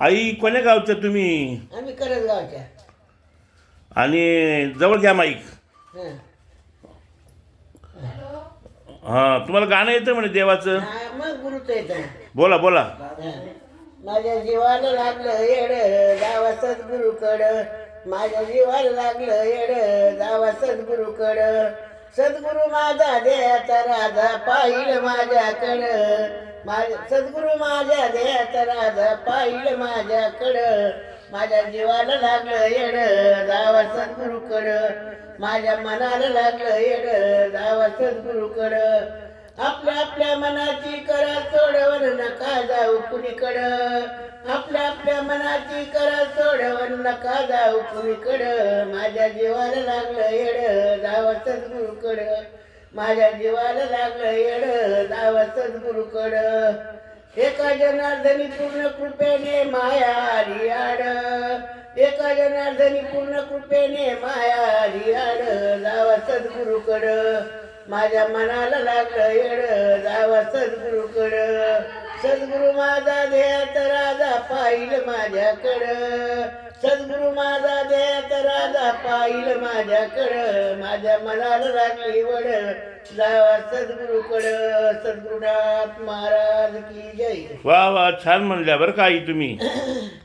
आई कोण्या गावच्या तुम्ही? आम्ही करत गावच्या. आणि जवळ घ्या माईक. हं. हां तुम्हाला गाणं येतं म्हणे देवाचं? हा, मग गुरुच येतं बोला बोला. माझ्या जीवाला लागलं येड जावा सद्गुरुकड. माझ्या जीवाला लागलं येड जावा सद्गुरुकड. सद्गुरु माझा देहाचा राजा पाहिल माझ्याकडं. माझ्या सद्गुरु माझ्या देहाचा राजा पाहिल माझ्याकडं. माझ्या जीवाला लागलं येड जावा सद्गुरुकड माझ्या मनाला लागलं येड जावा सद्गुरुकड आपल्या आपल्या मनाची करा सोडवण नका जाऊ कुणीकडं. आपल्या आपल्या मनाची करा सोडवण नका जाऊ कुणीकडं. माझ्या जीवाला लागलं येड सद्गुरुकडं माझ्या जीवाला लागलं येड जावं सद्गुरुकडं एका जनार्दनी पूर्ण कृपेने माया रियाड आड. एका जनार्दनी पूर्ण कृपेने माया रियाड आड. जावा सद्गुरुकडं माझ्या मनाला लागलं येड जावा सद्गुरुकडं सद्गुरु माझा देहात राजा पाहिलं माझ्याकडं. सद्गुरु माझा पाहिल माझ्याकडं माझ्या मनाला लागली वड. जावा सद्गुरुकडं सद्गुरुनाथ महाराज की जय. वा वा छान म्हणल्या बरं का आई तुम्ही.